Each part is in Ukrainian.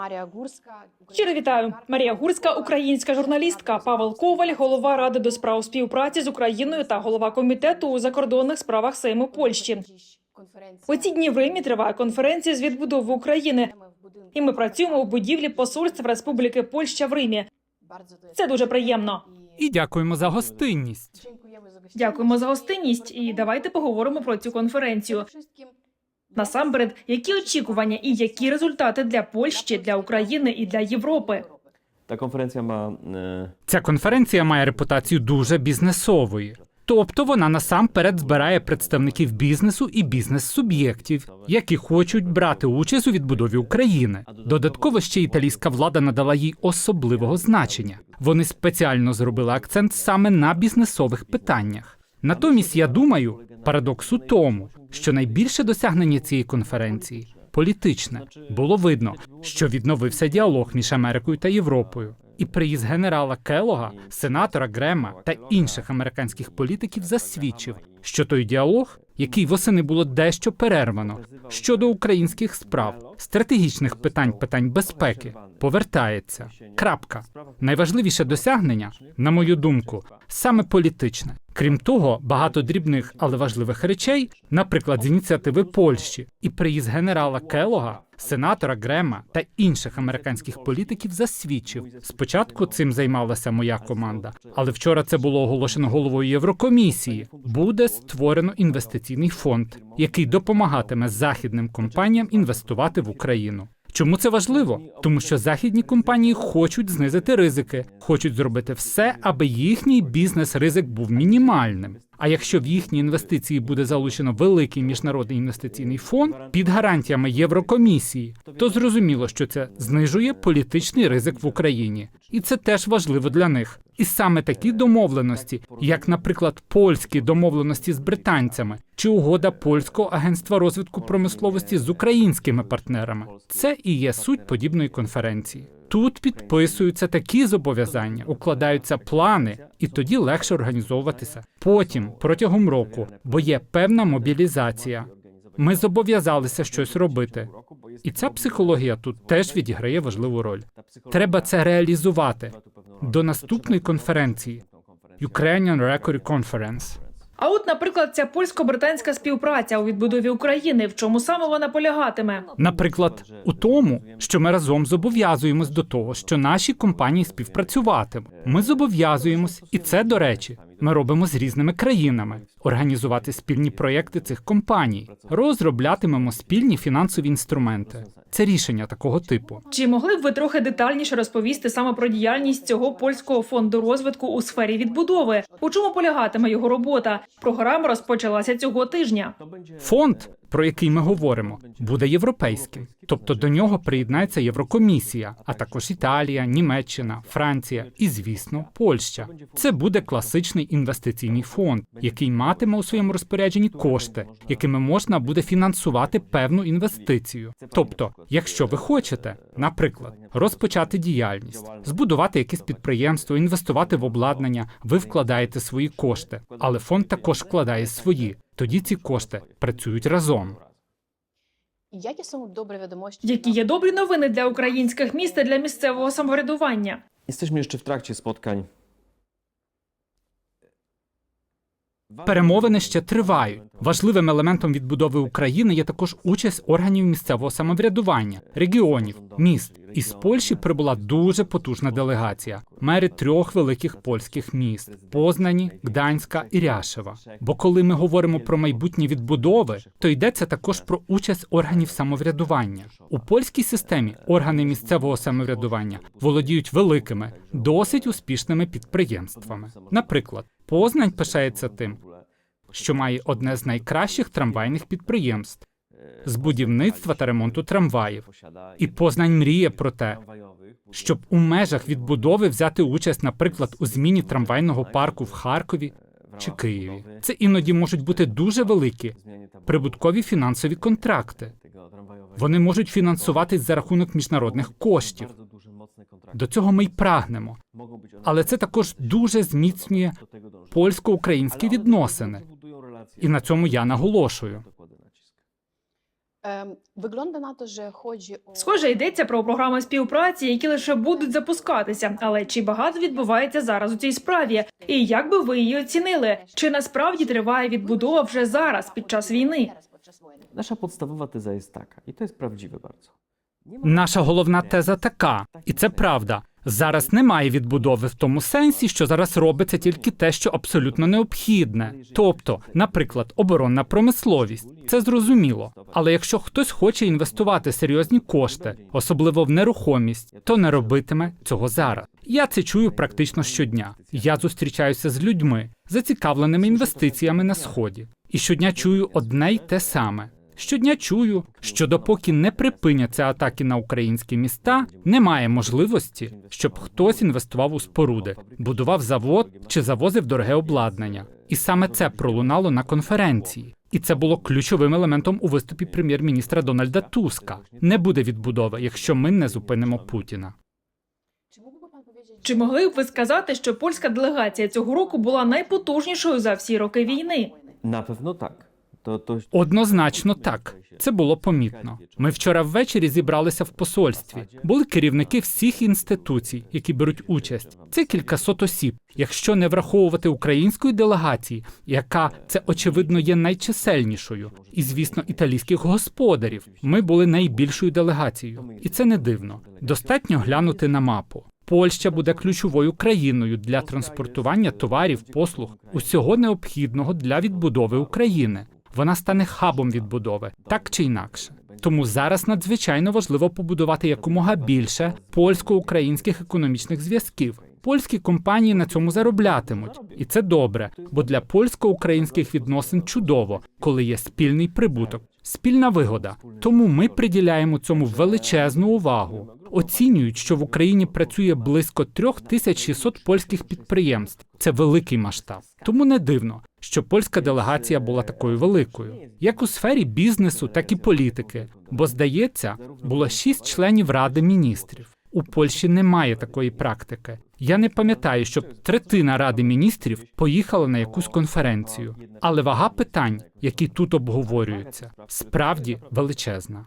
Марія Гурська. Щиро вітаю. Марія Гурська, українська журналістка. Павел Коваль, голова ради до справ співпраці з Україною та голова комітету у закордонних справах Сейму Польщі. У ці дні в Римі триває конференція з відбудови України, і ми працюємо у будівлі посольств Республіки Польща в Римі. Це дуже приємно. І дякуємо за гостинність. Дякуємо за гостинність. І давайте поговоримо про цю конференцію. Насамперед, які очікування і які результати для Польщі, для України і для Європи. Ta konferencja ma e, Ця конференція має репутацію дуже бізнесової. Тобто вона насамперед збирає представників бізнесу і бізнес-суб'єктів, які хочуть брати участь у відбудові України. Додатково ще італійська влада надала їй особливого значення. Вони спеціально зробили акцент саме на бізнесових питаннях. Натомість я думаю, парадокс у тому, що найбільше досягнення цієї конференції політичне. Було видно, що відновився діалог між Америкою та Європою. І приїзд генерала Келога, сенатора Грема та інших американських політиків засвідчив, що той діалог, який восени було дещо перервано щодо українських справ, стратегічних питань, питань безпеки, повертається. Крапка. Найважливіше досягнення, на мою думку, саме політичне. Крім того, багато дрібних, але важливих речей, наприклад, з ініціативи Польщі і приїзд генерала Келога, сенатора Грема та інших американських політиків засвідчив. Спочатку цим займалася моя команда, але вчора це було оголошено головою Єврокомісії. Буде створено інвестиційний фонд, який допомагатиме західним компаніям інвестувати в Україну. Чому це важливо? Тому що західні компанії хочуть знизити ризики, хочуть зробити все, аби їхній бізнес-ризик був мінімальним. А якщо в їхні інвестиції буде залучено великий міжнародний інвестиційний фонд під гарантіями Єврокомісії, то зрозуміло, що це знижує політичний ризик в Україні, і це теж важливо для них. І саме такі домовленості, як, наприклад, польські домовленості з британцями чи угода польського агентства розвитку промисловості з українськими партнерами, це і є суть подібної конференції. Тут підписуються такі зобов'язання, укладаються плани, і тоді легше організовуватися. Потім, протягом року, бо є певна мобілізація. Ми зобов'язалися щось робити. І ця психологія тут теж відіграє важливу роль. Треба це реалізувати до наступної конференції Ukrainian Record Conference. А от, наприклад, ця польсько-британська співпраця у відбудові України, в чому саме вона полягатиме? Наприклад, у тому, що ми разом зобов'язуємось до того, що наші компанії співпрацюватимуть. Ми зобов'язуємось, і це до речі, ми робимо з різними країнами організувати спільні проєкти цих компаній, розроблятимемо спільні фінансові інструменти. Це рішення такого типу. Чи могли б ви трохи детальніше розповісти саме про діяльність цього польського фонду розвитку у сфері відбудови? У чому полягатиме його робота? Програма розпочалася цього тижня. Фонд, про який ми говоримо, буде європейським, тобто до нього приєднається Єврокомісія, а також Італія, Німеччина, Франція і, звісно, Польща. Це буде класичний інвестиційний фонд, який матиме у своєму розпорядженні кошти, якими можна буде фінансувати певну інвестицію. Тобто, якщо ви хочете, наприклад, розпочати діяльність, збудувати якесь підприємство, інвестувати в обладнання, ви вкладаєте свої кошти, але фонд також вкладає свої. Тоді ці кошти працюють разом. Які? Є добрі новини для українських міст та для місцевого самоврядування? Jesteśmy jeszcze w trakcie spotkań. Перемовини ще тривають. Важливим елементом відбудови України є також участь органів місцевого самоврядування, регіонів, міст. Із Польщі прибула дуже потужна делегація, мери трьох великих польських міст: Познані, Гданська і Ряшева. Бо коли ми говоримо про майбутні відбудови, то йдеться також про участь органів самоврядування. У польській системі органи місцевого самоврядування володіють великими, досить успішними підприємствами. Наприклад, Познань пишається тим, що має одне з найкращих трамвайних підприємств з будівництва та ремонту трамваїв. І Познань мріє про те, щоб у межах відбудови взяти участь, наприклад, у зміні трамвайного парку в Харкові чи Києві. Це іноді можуть бути дуже великі прибуткові фінансові контракти. Вони можуть фінансуватись за рахунок міжнародних коштів. До цього ми й прагнемо. Але це також дуже зміцнює польсько-українські відносини. І на цьому я наголошую. Ем, to, że chodzi o Схоже, йдеться про програми співпраці, які лише будуть запускатися. Але чи багато відбувається зараз у цій справі? І як би ви її оцінили? Чи насправді триває відбудова вже зараз під час війни? Jest taka, i to jest prawdziwe bardzo. Nie ma- Наша головна теза така, і це правда. Зараз немає відбудови в тому сенсі, що зараз робиться тільки те, що абсолютно необхідне. Тобто, наприклад, оборонна промисловість. Це зрозуміло. Але якщо хтось хоче інвестувати серйозні кошти, особливо в нерухомість, то не робитиме цього зараз. Я це чую практично щодня. Я зустрічаюся з людьми, зацікавленими інвестиціями на сході, і щодня чую одне й те саме. Щодня чую, що допоки не припиняться атаки на українські міста, немає можливості, щоб хтось інвестував у споруди, будував завод чи завозив дороге обладнання. І саме це пролунало на конференції. І це було ключовим елементом у виступі прем'єр-міністра Дональда Туска. Не буде відбудови, якщо ми не зупинимо Путіна. Чи могли б ви сказати, що польська делегація цього року була найпотужнішою за всі роки війни? To, to... Однозначно так. Це було помітно. Ми вчора ввечері зібралися в посольстві. Були керівники всіх інституцій, які беруть участь. Це кількасот осіб. Якщо не враховувати української делегації, яка це очевидно є найчисельнішою, і звісно, італійських господарів. Ми були найбільшою делегацією, і це не дивно. Достатньо глянути на мапу. Польща буде ключовою країною для транспортування товарів, послуг, усього необхідного для відбудови України. Вона стане хабом відбудови, так чи інакше. Тому зараз надзвичайно важливо побудувати якомога більше польсько-українських економічних зв'язків. Польські компанії на цьому зароблятимуть, і це добре, бо для польсько-українських відносин чудово, коли є спільний прибуток, спільна вигода. Тому ми приділяємо цьому величезну увагу. Оцінюють, що в Україні працює близько 3600 польських підприємств. Це великий масштаб. Тому не дивно, що польська делегація була такою великою, як у сфері бізнесу, так і політики. Бо здається, було шість членів ради міністрів. У Польщі немає такої практики. Я не пам'ятаю, щоб третина ради міністрів поїхала на якусь конференцію. Але вага питань, які тут обговорюються, справді величезна.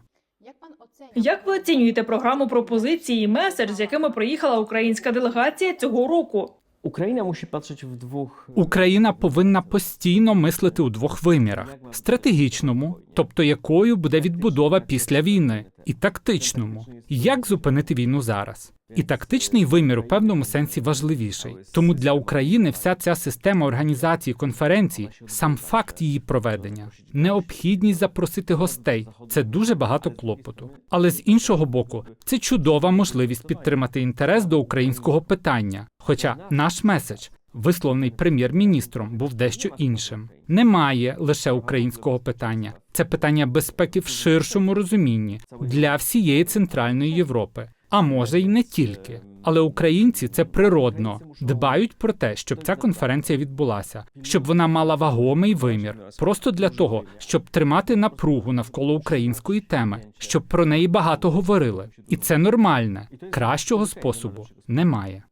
Як ви оцінюєте програму пропозиції і меседж, з якими приїхала українська делегація цього року? Ukraina musi patrzeć w dwóch... Україна повинна постійно мислити у двох вимірах: стратегічному, тобто якою буде відбудова після війни, і тактичному, як зупинити війну зараз. І тактичний вимір у певному сенсі важливіший. Тому для України вся ця система організації конференцій, сам факт її проведення, необхідність запросити гостей це дуже багато клопоту. Але з іншого боку, це чудова можливість підтримати інтерес до українського питання. Хоча наш меседж, висловлений прем'єр-міністром, був дещо іншим. Немає лише українського питання. Це питання безпеки в ширшому розумінні для всієї центральної Європи. А може й не тільки. Але українці це природно дбають про те, щоб ця конференція відбулася, щоб вона мала вагомий вимір, просто для того, щоб тримати напругу навколо української теми, щоб про неї багато говорили. І це нормальне. Кращого способу немає.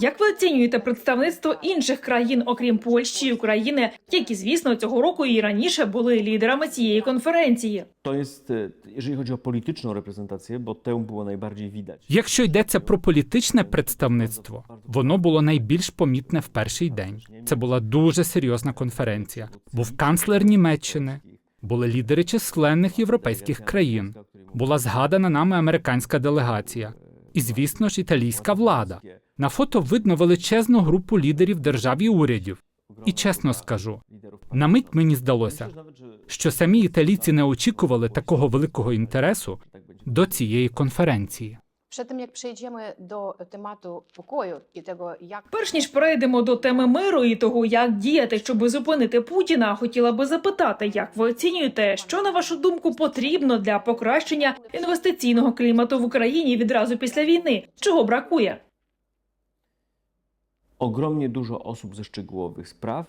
Як ви оцінюєте представництво інших країн, окрім Польщі і України, які, звісно, цього року і раніше були лідерами цієї конференції? To jest, e, jeżeli chodzi o polityczną reprezentację, bo tę było najbardziej widać. Якщо йдеться про політичне представництво, воно було найбільш помітне в перший день. Це була дуже серйозна конференція. Був канцлер Німеччини, були лідери численних європейських країн. Була згадана нами американська делегація, і, звісно ж, італійська влада. На фото видно величезну групу лідерів держав і урядів. І чесно скажу, на мить мені здалося, що самі італійці не очікували такого великого інтересу до цієї конференції. tym jak przejdziemy do tematu pokoju i tego jak Перш ніж перейдемо до теми миру і того, як діяти, щоб зупинити Путіна, хотіла би запитати, як ви оцінюєте, що на вашу думку потрібно для покращення інвестиційного клімату в Україні відразу після війни? Чого бракує? Ogromnie dużo osób ze szczegółowych spraw.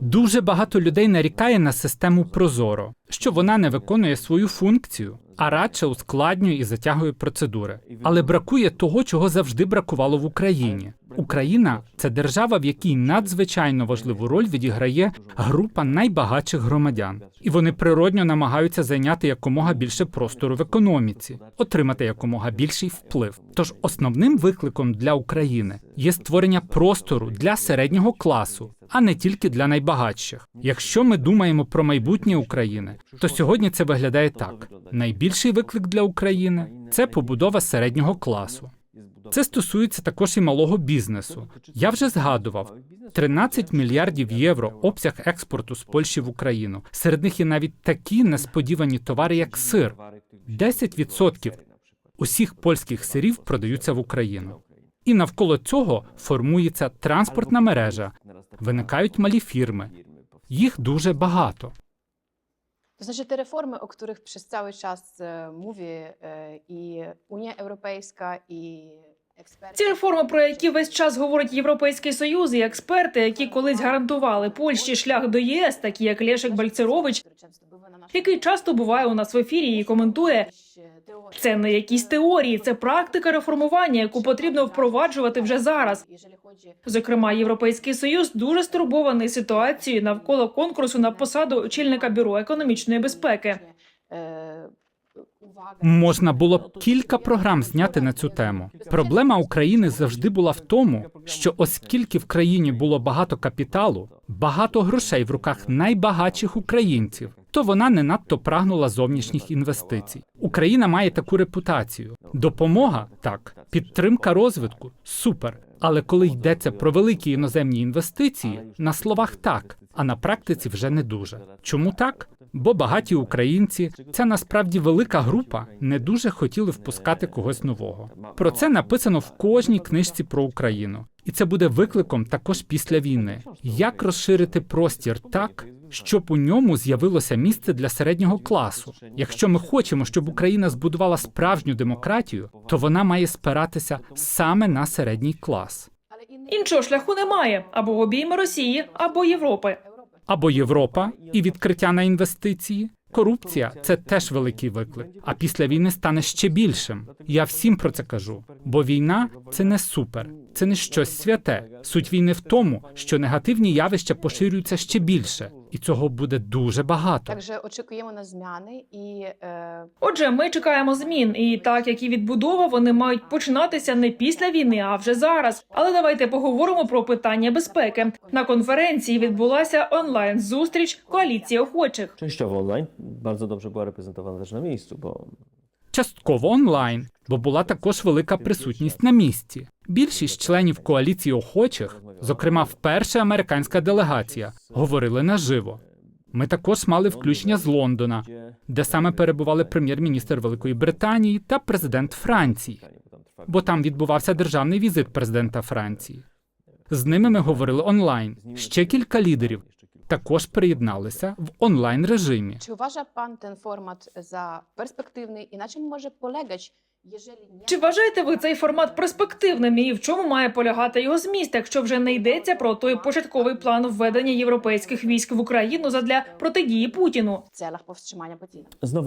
Дуже багато людей нарікає на систему Прозоро, що вона не виконує свою функцію, а радше ускладнює і затягує процедури. Але бракує того, чого завжди бракувало в Україні Україна це держава, в якій надзвичайно важливу роль відіграє група найбагатших громадян, і вони природньо намагаються зайняти якомога більше простору в економіці, отримати якомога більший вплив. Тож основним викликом для України є створення простору для середнього класу, а не тільки для найбагатших. Якщо ми думаємо про майбутнє України, то сьогодні це виглядає так: найбільший виклик для України це побудова середнього класу. Це стосується також і малого бізнесу. Я вже згадував 13 мільярдів євро обсяг експорту з Польщі в Україну. Серед них є навіть такі несподівані товари, як сир. 10% усіх польських сирів продаються в Україну. І навколо цього формується транспортна мережа, виникають малі фірми. Їх дуже багато. To znaczy te reformy, o których przez cały czas e, mówię e, i Unia Europejska i. Ці реформи, про які весь час говорить Європейський Союз і експерти, які колись гарантували Польщі шлях до ЄС, такі як Лешек Бальцерович, який часто буває у нас в ефірі і коментує. Це не якісь теорії, це практика реформування, яку потрібно впроваджувати вже зараз. Зокрема, Європейський Союз дуже стурбований ситуацією навколо конкурсу на посаду очільника бюро економічної безпеки. Можна було б кілька програм зняти на цю тему. Проблема України завжди була в тому, що оскільки в країні було багато капіталу, багато грошей в руках найбагатших українців, то вона не надто прагнула зовнішніх інвестицій. Україна має таку репутацію. Допомога так, підтримка розвитку супер. Але коли йдеться про великі іноземні інвестиції, на словах так, а на практиці вже не дуже. Чому так? Бо багаті українці, це насправді велика група, не дуже хотіли впускати когось нового. Про це написано в кожній книжці про Україну, і це буде викликом також після війни. Як розширити простір так, щоб у ньому з'явилося місце для середнього класу? Якщо ми хочемо, щоб Україна збудувала справжню демократію, то вона має спиратися саме на середній клас. Іншого шляху немає або в обійми Росії, або Європи. Або Європа і відкриття на інвестиції. Корупція це теж великий виклик. А після війни стане ще більшим. Я всім про це кажу. Бо війна це не супер, це не щось святе. Суть війни в тому, що негативні явища поширюються ще більше, і цього буде дуже багато. Także oczekujemy na zmiany i e, Отже, ми чекаємо змін, і так як і відбудова, вони мають починатися не після війни, а вже зараз. Але давайте поговоримо про питання безпеки. На конференції відбулася онлайн зустріч коаліції охочих. Częściowo online, bardzo dobrze była reprezentowana też na miejscu, bo Частково онлайн, бо була також велика присутність на місці. Більшість членів коаліції охочих, зокрема, вперше американська делегація, говорили наживо. Ми також мали включення з Лондона, де саме перебували прем'єр-міністр Великої Британії та президент Франції, бо там відбувався державний візит президента Франції. З ними ми говорили онлайн. Ще кілька лідерів також приєдналися в онлайн режимі. ten format za perspektywny i na czym może polegać, jeżeli nie Чи вважаєте ви цей формат перспективним і в чому має полягати його зміст, якщо вже не йдеться про той початковий план введення європейських військ в Україну задля протидії Путіну?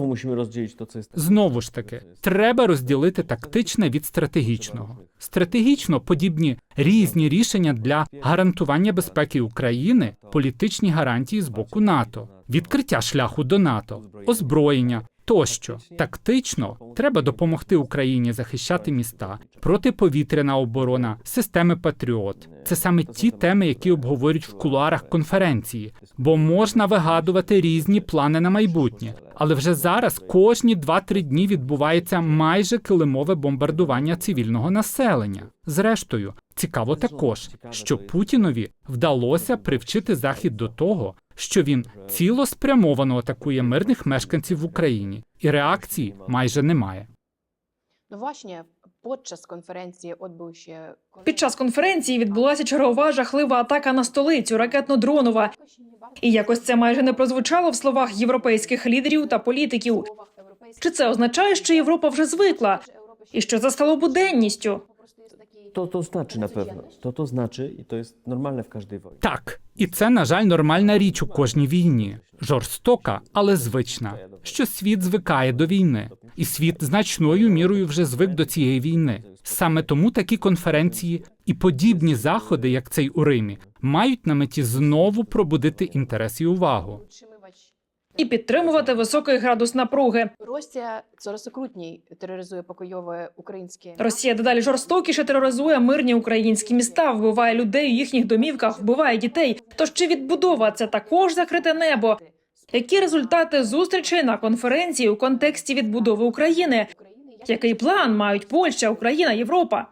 musimy rozdzielić to, co jest Знову ж таки, треба розділити тактичне від стратегічного. Стратегічно подібні різні рішення для гарантування безпеки України, політичні гарантії з боку НАТО, відкриття шляху до НАТО, озброєння. Тощо тактично треба допомогти Україні захищати міста, протиповітряна оборона, системи Патріот. Це саме ті теми, які обговорюють в кулуарах конференції, бо можна вигадувати різні плани на майбутнє. Але вже зараз кожні 2-3 дні відбувається майже килимове бомбардування цивільного населення. Зрештою, цікаво також, що Путінові вдалося привчити захід до того, що він цілоспрямовано атакує мирних мешканців в Україні, і реакції майже немає. Під час конференції відбулася чергова жахлива атака на столицю ракетно-дронова. І якось це майже не прозвучало в словах європейських лідерів та політиків. Чи це означає, що Європа вже звикла і що це стало буденністю? To to znaczy na pewno. To to znaczy i to jest normalne w każdej wojnie. Так, і це, на жаль, нормальна річ у кожній війні. Жорстока, але звична. Що світ звикає до війни. і світ значною мірою вже звик до цієї війни. Саме тому такі конференції і подібні заходи, як цей у Римі, мають на меті знову пробудити інтерес і увагу. І підтримувати високий градус напруги. Росія coraz okrutniej тероризує покойове українське Росія дедалі жорстокіше тероризує мирні українські міста, вбиває людей у їхніх домівках, вбиває дітей. Тож чи відбудова це також закрите небо? Які результати зустрічей на конференції у контексті відбудови України? Який план мають Польща, Україна, Європа?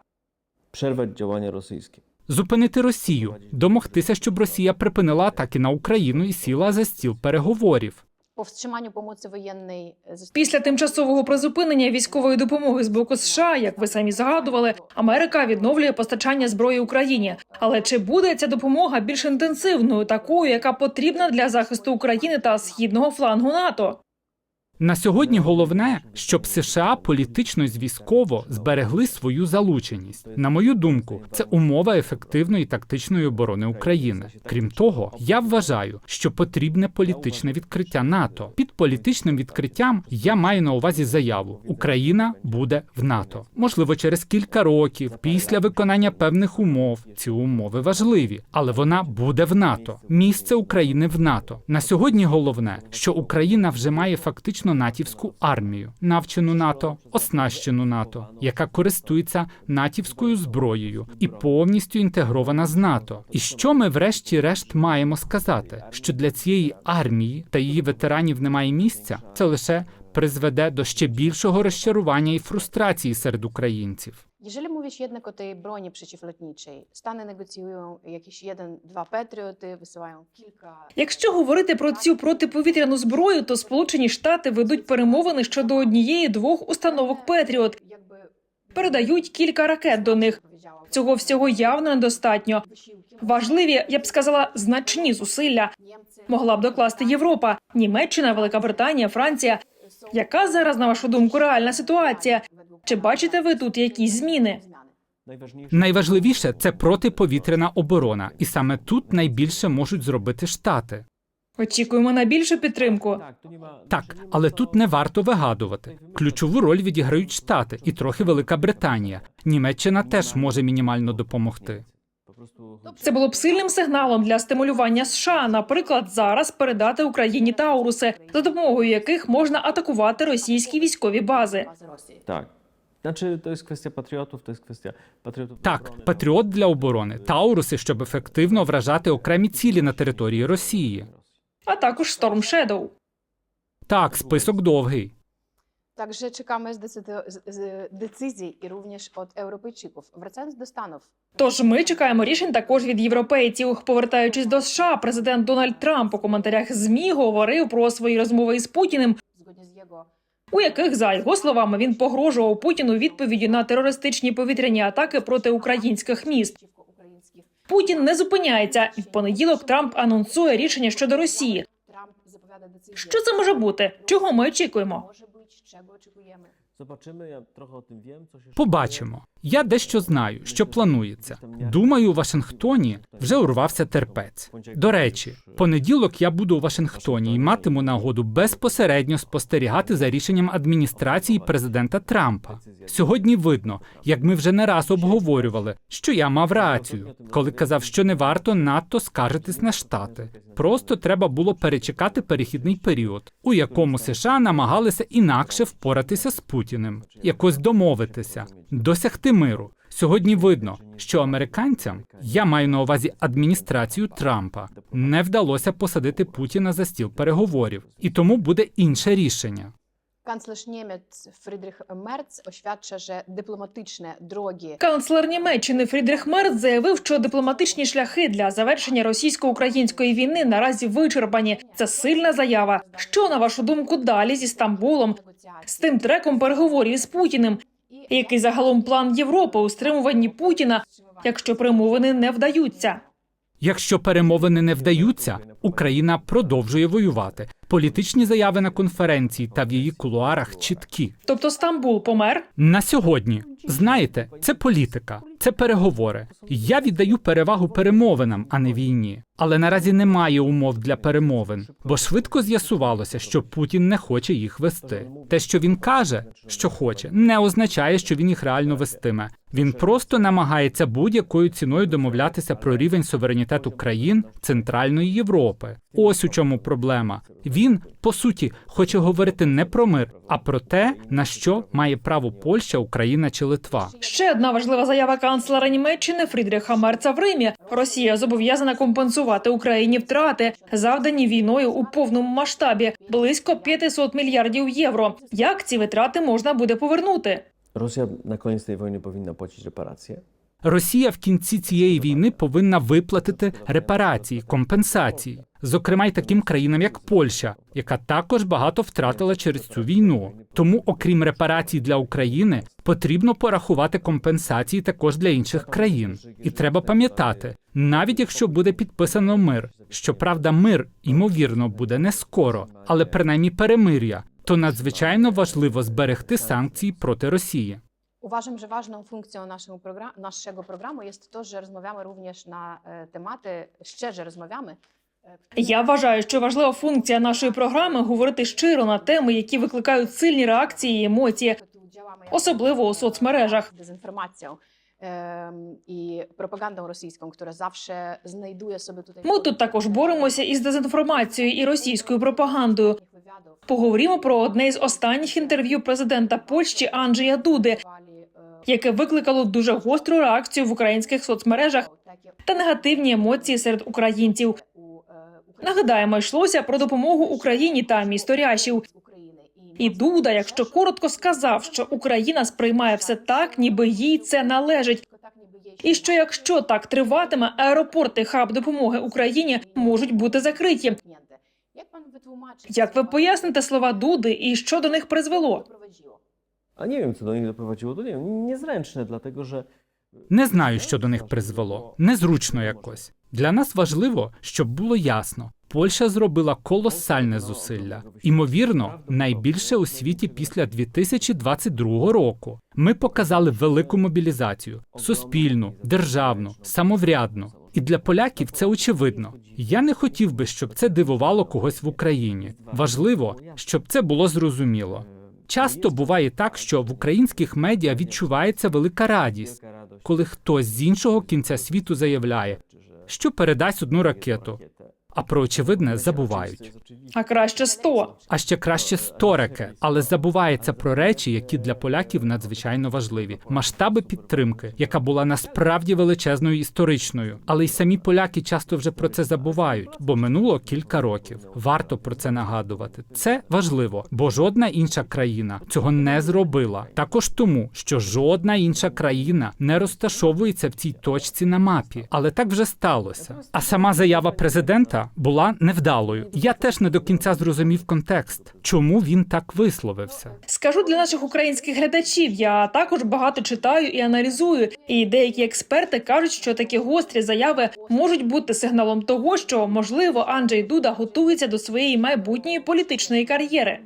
Przerwać działania rosyjskie. Зупинити Росію, домогтися, щоб Росія припинила атаки на Україну і сіла за стіл переговорів. По вstrzymaniu помоці воєнний ze Після тимчасового призупинення військової допомоги з боку США, як ви самі згадували, Америка відновлює постачання зброї Україні. Але чи буде ця допомога більш інтенсивною, такою, яка потрібна для захисту України та східного флангу НАТО? На сьогодні головне, щоб США політично і військово зберегли свою залученість. На мою думку, це умова ефективної тактичної оборони України. Крім того, я вважаю, що потрібне політичне відкриття НАТО. Під політичним відкриттям я маю на увазі заяву: Україна буде в НАТО. Можливо, через кілька років, після виконання певних умов. Ці умови важливі, але вона буде в НАТО. Місце України в НАТО. На сьогодні головне, що Україна вже має фактично натівську армію, навчену НАТО, оснащену НАТО, яка користується натівською зброєю і повністю інтегрована з НАТО. І що ми, врешті-решт, маємо сказати? Що для цієї армії та її ветеранів немає місця? Це лише призведе до ще більшого розчарування і фрустрації серед українців. Jeżeli mówić jednak o tej broni przeciwlotniczej, Stany negocjują jakieś jeden, dwa Patrioty, wysyłają kilka. Якщо говорити про цю протиповітряну зброю, то Сполучені Штати ведуть перемовини щодо однієї двох установок Петріот, передають кілька ракет до них. Цього всього явно недостатньо. Важливі, я б сказала, значні зусилля могла б докласти Європа, Німеччина, Велика Британія, Франція. Яка зараз, на вашу думку, реальна ситуація? Чи бачите ви тут якісь зміни? Найважливіше це протиповітряна оборона, і саме тут найбільше можуть зробити штати. Очікуємо на більшу підтримку. Так, але тут не варто вигадувати. Ключову роль відіграють Штати і трохи Велика Британія. Німеччина теж може мінімально допомогти. Po prostu Це було б сильним сигналом для стимулювання США, наприклад, зараз передати Україні Тауруси, за допомогою яких можна атакувати російські військові бази. Jest kwestia patriotów, to jest. Так, патріот для оборони, Тауруси, щоб ефективно вражати окремі цілі на території Росії. А також Storm Shadow. Так, список довгий. Także czekamy z, z, decyzji i również od Europejczyków. Wracając do Stanów, Тож ми чекаємо рішень також від європейців. Повертаючись до США, президент Дональд Трамп у коментарях ЗМІ говорив про свої розмови із Путіним, у яких, за його словами, він погрожував Путіну відповіді на терористичні повітряні атаки проти українських міст. Путін не зупиняється, і в понеділок Трамп анонсує рішення щодо Росії. Що це може бути? Чого ми очікуємо? Побачимо. Я дещо знаю, що планується. Думаю, у Вашингтоні вже урвався терпець. До речі, понеділок я буду у Вашингтоні і матиму нагоду безпосередньо спостерігати за рішенням адміністрації президента Трампа. Сьогодні видно, як ми вже не раз обговорювали, що я мав рацію, коли казав, що не варто надто скаржитись на штати. Просто треба було перечекати перехідний період, у якому США намагалися інакше впоратися з Путіним, якось домовитися, досягти миру. Сьогодні видно, що американцям, я маю на увазі адміністрацію Трампа, не вдалося посадити Путіна за стіл переговорів, і тому буде інше рішення. Kanclerz Niemiec Friedrich Merz oświadcza, że dyplomatyczne drogi Канцлер Німеччини Фрідріх Мерц заявив, що дипломатичні шляхи для завершення російсько-української війни наразі вичерпані. Це сильна заява. Що на вашу думку далі зі Стамбулом, з тим треком переговорів з Путіним? Який загалом план Європи у стримуванні Путіна, якщо перемовини не вдаються? Якщо перемовини не вдаються, Україна продовжує воювати. Політичні заяви на конференції та в її кулуарах чіткі. Тобто Стамбул помер? На сьогодні, знаєте, це політика, це переговори. Я віддаю перевагу перемовинам, а не війні. Але наразі немає умов для перемовин, бо швидко з'ясувалося, що Путін не хоче їх вести. Те, що він каже, що хоче, не означає, що він їх реально вестиме. Він просто намагається будь-якою ціною домовлятися про рівень суверенітету країн Центральної Європи. Ось у чому проблема. Він, по суті, хоче говорити не про мир, а про те, на що має право Польща, Україна чи Литва. Ще одна важлива заява канцлера Німеччини Фрідріха Мерца в Римі. Росія зобов'язана компенсувати Україні втрати, завдані війною у повному масштабі близько 500 мільярдів євро. Як ці витрати можна буде повернути? Na koniec tej wojny powinna płacić reparacje. Росія в кінці цієї війни повинна виплатити репарації, компенсації, зокрема й таким країнам, як Польща, яка також багато втратила через цю війну. Тому, окрім репарацій для України, потрібно порахувати компенсації також для інших країн. І треба пам'ятати, навіть якщо буде підписано мир, щоправда, мир ймовірно буде не скоро, але принаймні перемир'я, то надзвичайно важливо зберегти санкції проти Росії. Uważam, że ważną funkcją naszego, progra- naszego programu jest to, że rozmawiamy również na e, tematy, szczerze rozmawiamy. e, Я вважаю, що важлива функція нашої програми говорити щиро на теми, які викликають сильні реакції і емоції, особливо у соцмережах. dezinformacją em, i propagandą rosyjską, która zawsze znajduje sobie tutaj. Ми тут також боремося із дезінформацією і російською пропагандою. Поговоримо про одне з останніх інтерв'ю президента Польщі Анджея Дуди, яке викликало дуже гостру реакцію в українських соцмережах та негативні емоції серед українців. Нагадаємо, йшлося про допомогу Україні та місто Рящів. І Дуда, якщо коротко сказав, що Україна сприймає все так, ніби їй це належить, і що якщо так триватиме, аеропорти хаб допомоги Україні можуть бути закриті. Як ви поясните слова Дуди і що до них призвело? A nie wiem, co do nich doprowadziło, to nie wiem, niezręczne, Не знаю, що до них призвело. Незручно якось. Для нас важливо, щоб було ясно. Польща зробила колосальне зусилля, імовірно, найбільше у світі після 2022 року. Ми показали велику мобілізацію суспільну, державну, самоврядну. І для поляків це очевидно. Я не хотів би, щоб це дивувало когось в Україні. Важливо, щоб це було зрозуміло. Часто буває так, що в українських медіа відчувається велика радість, коли хтось з іншого кінця світу заявляє, що передасть одну ракету. А про очевидне забувають. А краще 100. А ще краще сторики, але забувається про речі, які для поляків надзвичайно важливі. Масштаби підтримки, яка була насправді величезною історичною, але й самі поляки часто вже про це забувають, бо минуло кілька років. Варто про це нагадувати. Це важливо, бо жодна інша країна цього не зробила. Також тому, що жодна інша країна не розташовується в цій точці на мапі, але так вже сталося. А сама заява президента була невдалою. Я теж не до кінця зрозумів контекст, чому він так висловився. Скажу для наших українських глядачів. Я також багато читаю і аналізую. І деякі експерти кажуть, що такі гострі заяви можуть бути сигналом того, що можливо Анджей Дуда готується до своєї майбутньої політичної кар'єри.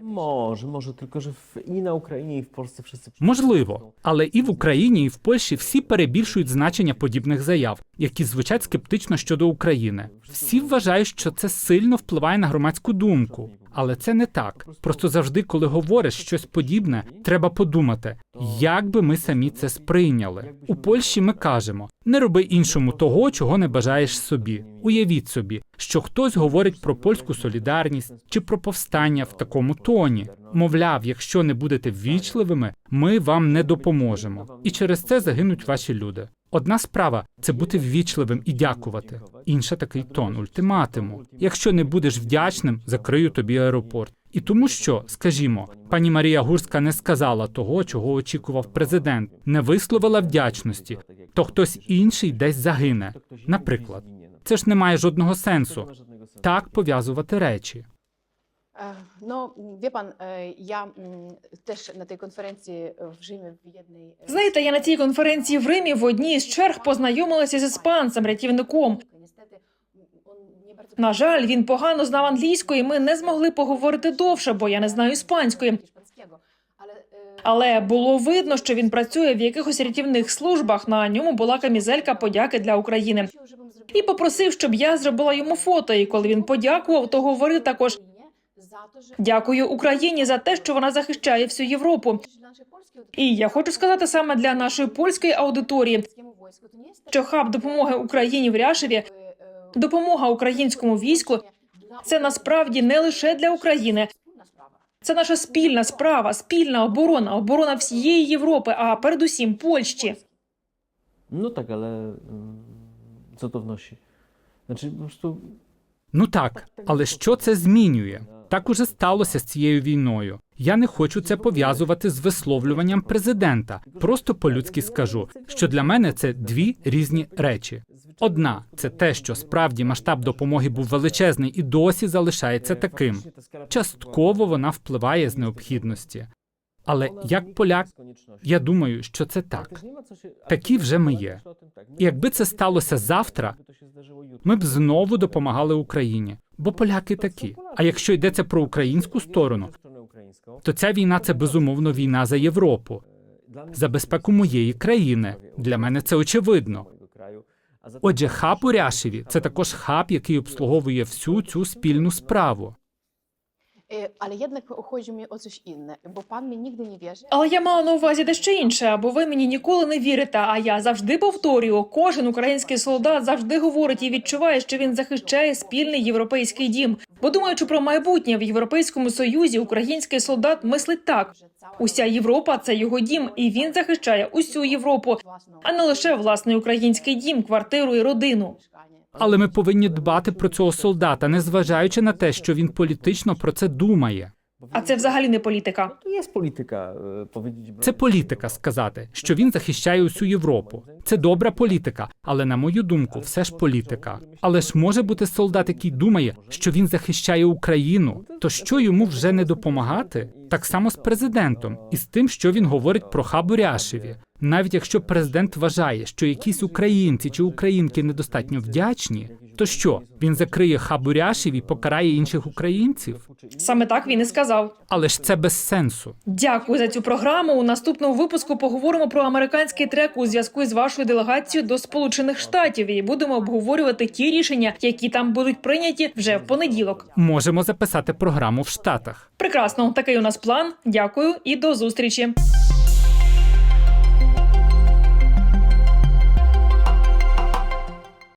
Może, tylko że w, i na Ukrainie, i w Polsce wszyscy Можливо, але і в Україні, і в Польщі всі перебільшують значення подібних заяв, які звучать скептично щодо України. Всі вважають, що це сильно впливає на громадську думку. Але це не так. Просто завжди, коли говориш щось подібне, треба подумати, як би ми самі це сприйняли. У Польщі ми кажемо: не роби іншому того, чого не бажаєш собі. Уявіть собі, що хтось говорить про польську солідарність чи про повстання в такому тоні. Мовляв, якщо не будете ввічливими, ми вам не допоможемо. І через це загинуть ваші люди. Одна справа це бути ввічливим і дякувати. Інша такий тон ультиматуму. Якщо не будеш вдячним, закрию тобі аеропорт. І тому що, скажімо, пані Марія Гурська не сказала того, чого очікував президент, не висловила вдячності, то хтось інший десь загине. Наприклад, це ж не має жодного сенсу. Так пов'язувати речі. Wie pan, e, ja mm, też na tej konferencji w Rzymie w jednej. e, Знаєте, я на цій конференції в Римі в одній з черг познайомилася з іспанцем, рятівником. На жаль, він погано знав англійську, і ми не змогли поговорити довше, бо я не знаю іспанської. Але було видно, що він працює в якихось рятівних службах. На ньому була камізелька подяки для України. І попросив, щоб я зробила йому фото. І коли він подякував, то говорив також дякую Україні за те, що вона захищає всю Європу. І я хочу сказати саме для нашої польської аудиторії, що хаб допомоги Україні в Ряшеві, допомога українському війську це насправді не лише для України. Це наша спільна справа, спільна оборона, оборона всієї Європи, а передусім Польщі. Tak, ale mm, co to wnosi? Znaczy po prostu Ну так, але що це змінює? Так уже сталося з цією війною. Я не хочу це пов'язувати з висловлюванням президента. Просто по-людськи скажу, що для мене це дві різні речі. Одна це те, що справді масштаб допомоги був величезний і досі залишається таким. Частково вона впливає з необхідності. Але як поляк, я думаю, що це так. Такі вже ми є. І якби це сталося завтра, ми б знову допомагали Україні, бо поляки такі. А якщо йдеться про українську сторону, то ця війна це безумовно війна за Європу, за безпеку моєї країни. Для мене це очевидно. Отже, хаб у Ряшеві це також хаб, який обслуговує всю цю спільну справу. Е, Але jednak chodzi mi o coś inne, bo pan mi nigdy nie wierzy. Але я мала на увазі дещо інше, або ви мені ніколи не вірите. А я завжди повторюю: кожен український солдат завжди говорить і відчуває, що він захищає спільний європейський дім. Бо думаючи про майбутнє в європейському союзі, український солдат мислить так: уся Європа це його дім, і він захищає усю Європу, а не лише власний український дім, квартиру і родину. Але ми повинні дбати про цього солдата, незважаючи на те, що він політично про це думає. А це взагалі не політика. To jest polityka, e. Це політика сказати, що він захищає усю Європу. Це добра політика, але на мою думку, все ж політика. Але ж може бути солдат, який думає, що він захищає Україну. То що йому вже не допомагати? Так само з президентом і з тим, що він говорить про хабу Ряшеві. Навіть якщо президент вважає, що якісь українці чи українки недостатньо вдячні, то що він закриє хабу Ряшеві і покарає інших українців? Саме так він і сказав. Але ж це без сенсу. Дякую за цю програму. У наступному випуску поговоримо про американський трек у зв'язку із вашою делегацією до Сполучених Штатів і будемо обговорювати ті рішення, які там будуть прийняті вже в понеділок. Можемо записати програму в Штатах. Прекрасно, такий у нас план. Дякую і до зустрічі.